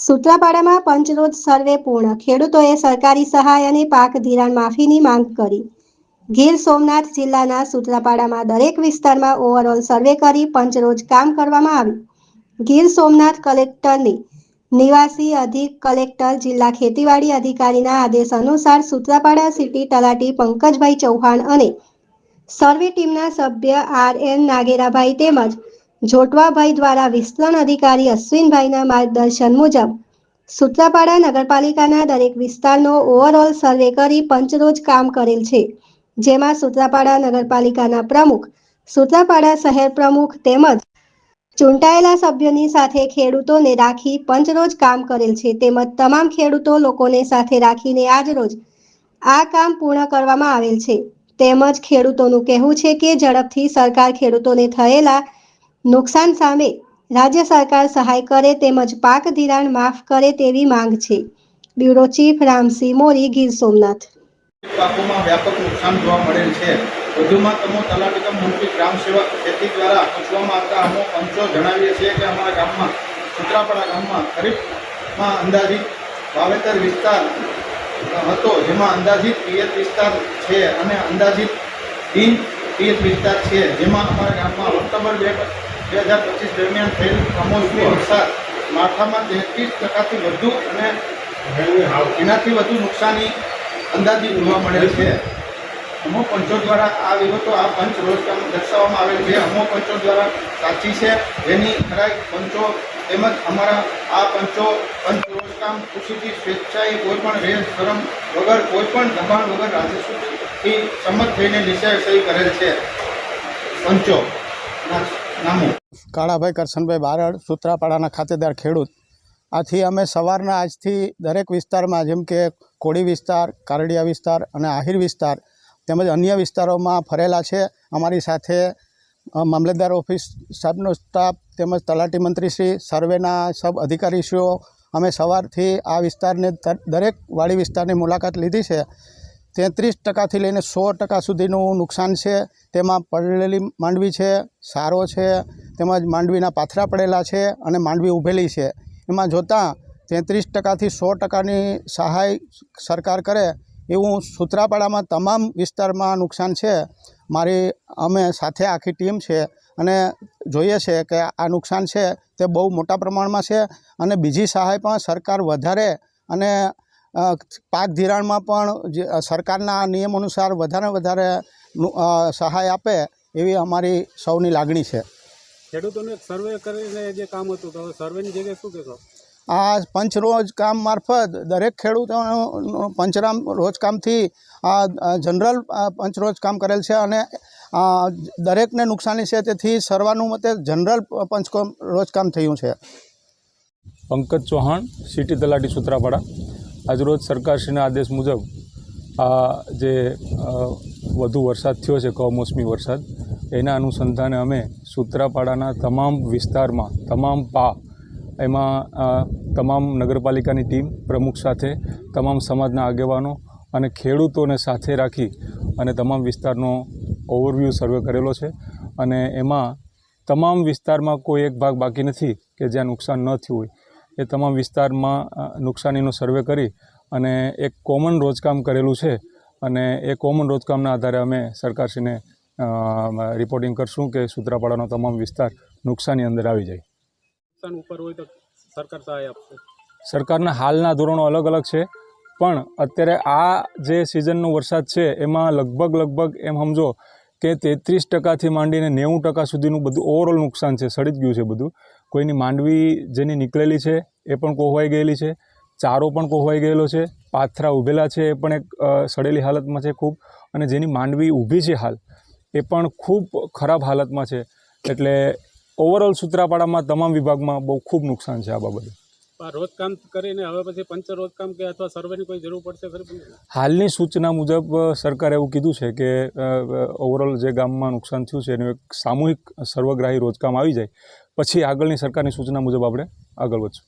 સૂત્રાપાડામાં પંચરોજ સર્વે પૂર્ણ. ખેડૂતોએ સરકારી સહાય અને પાક ધિરાણ માફીની માંગ કરી. ગીર સોમનાથ જિલ્લાના સુત્રાપાડામાં દરેક વિસ્તારમાં ઓવરઓલ સર્વે કરી પંચરોજ કામ કરવામાં આવ્યું. ગીર સોમનાથ કલેક્ટરની નિવાસી અધિક કલેક્ટર જિલ્લા ખેતીવાડી અધિકારીના આદેશ અનુસાર સુત્રાપાડા સિટી તલાટી પંકજભાઈ ચૌહાણ અને સર્વે ટીમના સભ્ય આર એન નાગેરાભાઈ તેમજ જોટવાભાઈ દ્વારા વિસ્તરણ અધિકારી અશ્વિનભાઈના માર્ગદર્શન મુજબ સૂત્રાપાડા નગરપાલિકાના દરેક વિસ્તારનો ઓવરઓલ સર્વે કરી પંચરોજ કામ કરેલ છે. જેમાં સૂત્રાપાડા નગરપાલિકાના પ્રમુખ, સૂત્રાપાડા શહેર પ્રમુખ તેમજ ચૂંટાયેલા સભ્યોની સાથે ખેડૂતોને રાખી પંચરોજ કામ કરેલ છે. તેમજ તમામ ખેડૂતો લોકોને સાથે રાખીને આજરોજ આ કામ પૂર્ણ કરવામાં આવેલ છે. તેમજ ખેડૂતોનું કહેવું છે કે ઝડપથી સરકાર ખેડૂતોને થયેલા નુકસાન સામે રાજ્ય સરકાર સહાય કરે તેમજ પાક ધિરાણ માફ કરે તેવી માંગ છે. Bureau chief Ramsinh Mori, Gir Somnath. પાકોમાં વ્યાપક નુકસાન જોવા મળેલ છે. વધુમાં તમો તલાટીકમ મંત્રી ગ્રામ સેવક ખેતી દ્વારા પૂછવામાં આવતા અમો પંચો જણાવીએ છીએ કે અમારા ગામમાં, સુત્રાપાડા ગામમાં ખરીફમાં અંદાજિત વાવેતર વિસ્તાર હતો જેમાં અંદાજિત પિયત વિસ્તાર છે અને અંદાજિત બિન પિયત વિસ્તાર છે. જેમાં અમારા ગામમાં ઓક્ટોબર બે બે હજાર પચીસ દરમિયાન થયેલ કમોસમી વરસાદ માથામાં તેત્રીસ ટકાથી વધુ અને એનાથી વધુ નુકસાની અંદાજિત જોવા મળે છે. અમો પંચો દ્વારા આ વિગતો આ પંચ રોજગાર દર્શાવવામાં આવેલ છે. અમો પંચો દ્વારા સાચી છે. જેની ખરાઈ પંચો તેમજ અમારા આ પંચો પંચ રોજકામ ખુશીથી સ્વેચ્છાએ કોઈ પણ રેલ, શરમ વગર કોઈ પણ દબાણ વગર રાજસ્વથી સંમત થઈને નિશ્ચય સહી કરેલ છે. પંચો. કાળાભાઈ કરશનભાઈ બારડ, સુત્રાપાડાના ખાતેદાર ખેડૂત. આથી અમે સવારના આજથી દરેક વિસ્તારમાં જેમ કે કોળી વિસ્તાર, કારડિયા વિસ્તાર અને આહિર વિસ્તાર તેમજ અન્ય વિસ્તારોમાં ફરેલા છે. અમારી સાથે મામલતદાર ઓફિસ સાહેબનો સ્ટાફ તેમજ તલાટી મંત્રીશ્રી, સર્વેના સબ અધિકારીશ્રીઓ અમે સવારથી આ વિસ્તારને દરેક વાડી વિસ્તારની મુલાકાત લીધી છે. તેત્રીસ ટકાથી લઈને સો ટકા સુધીનું નુકસાન છે. તેમાં પડેલી માંડવી છે, સારો છે, તેમજ માંડવીના પાથરા પડેલા છે અને માંડવી ઊભેલી છે. એમાં જોતાં તેત્રીસ ટકાથી સો ટકાની સહાય સરકાર કરે એવું સુત્રાપાડામાં તમામ વિસ્તારમાં નુકસાન છે. મારી, અમે સાથે આખી ટીમ છે અને જોઈએ છે કે આ નુકસાન છે તે બહુ મોટા પ્રમાણમાં છે અને બીજી સહાય પણ સરકાર વધારે અને પાક ધિરાણમાં પણ જે સરકારના નિયમ અનુસાર વધારે વધારે સહાય આપે એવી અમારી સૌની લાગણી છે. ખેડૂતોને સર્વે કરીને જે કામ હતું તો સર્વેની જગ્યાએ શું કહેશો? આ પંચરોજ કામ મારફત દરેક ખેડૂતોનું પંચરામ રોજકામથી આ આ જનરલ આ પંચરોજ કામ કરેલ છે અને દરેકને નુકસાની છે તેથી સર્વાનું મતે જનરલ પંચકોમ રોજકામ થયું છે. પંકજ ચૌહાણ સિટી તલાટી સૂત્રાપાડા. આજરોજ સરકારશ્રીના આદેશ મુજબ આ જે વધુ વરસાદ થયો છે, કમોસમી વરસાદ, એના અનુસંધાને અમે સૂત્રાપાડાના તમામ વિસ્તારમાં, તમામ પા, એમાં તમામ નગરપાલિકાની ટીમ પ્રમુખ સાથે, તમામ સમાજના આગેવાનો અને ખેડૂતોને સાથે રાખી અને તમામ વિસ્તારનો ઓવરવ્યૂ સર્વે કરેલો છે અને એમાં તમામ વિસ્તારમાં કોઈ એક ભાગ બાકી નથી કે જ્યાં નુકસાન ન થયું હોય. એ તમામ વિસ્તારમાં નુકસાનીનો સર્વે કરી અને એક કોમન રોજકામ કરેલું છે. અને એ કોમન રોજકામના આધારે અમે સરકારશ્રીને રિપોર્ટિંગ કરશું કે સૂત્રાપાડાનો તમામ વિસ્તાર નુકસાની અંદર આવી જાય. નુકસાન ઉપર હોય તો સરકાર સહાય આપશે. સરકારના હાલના ધોરણો અલગ અલગ છે પણ અત્યારે આ જે સિઝનનો વરસાદ છે એમાં લગભગ લગભગ એમ સમજો કે તેત્રીસ ટકાથી માંડીને નેવું ટકા સુધીનું બધું ઓવરઓલ નુકસાન છે સડી જ ગયું છે બધું. કોઈની માંડવી જેની નીકળેલી છે એ પણ કોહવાઈ ગયેલી છે. ચારો પણ કોહવાઈ ગયેલો છે. પાથરા ઊભેલા છે એ પણ એક સડેલી હાલતમાં છે ખૂબ. અને જેની માંડવી ઊભી છે હાલ એ પણ ખૂબ ખરાબ હાલતમાં છે. એટલે ઓવરઓલ સૂત્રાપાડામાં તમામ વિભાગમાં બહુ ખૂબ નુકસાન છે આ બાબતે. રોજકામ કરીને હવે પછી પંચ રોજકામ કે અથવા સર્વેની કોઈ જરૂર પડશે ખરી હાલની સૂચના મુજબ સરકારે એવું કીધું છે કે ઓવરઓલ જે ગામમાં નુકસાન થયું છે એનું એક સામૂહિક સર્વગ્રાહી રોજકામ આવી જાય. પછી આગળની સરકારની સૂચના મુજબ આપણે આગળ વધશું.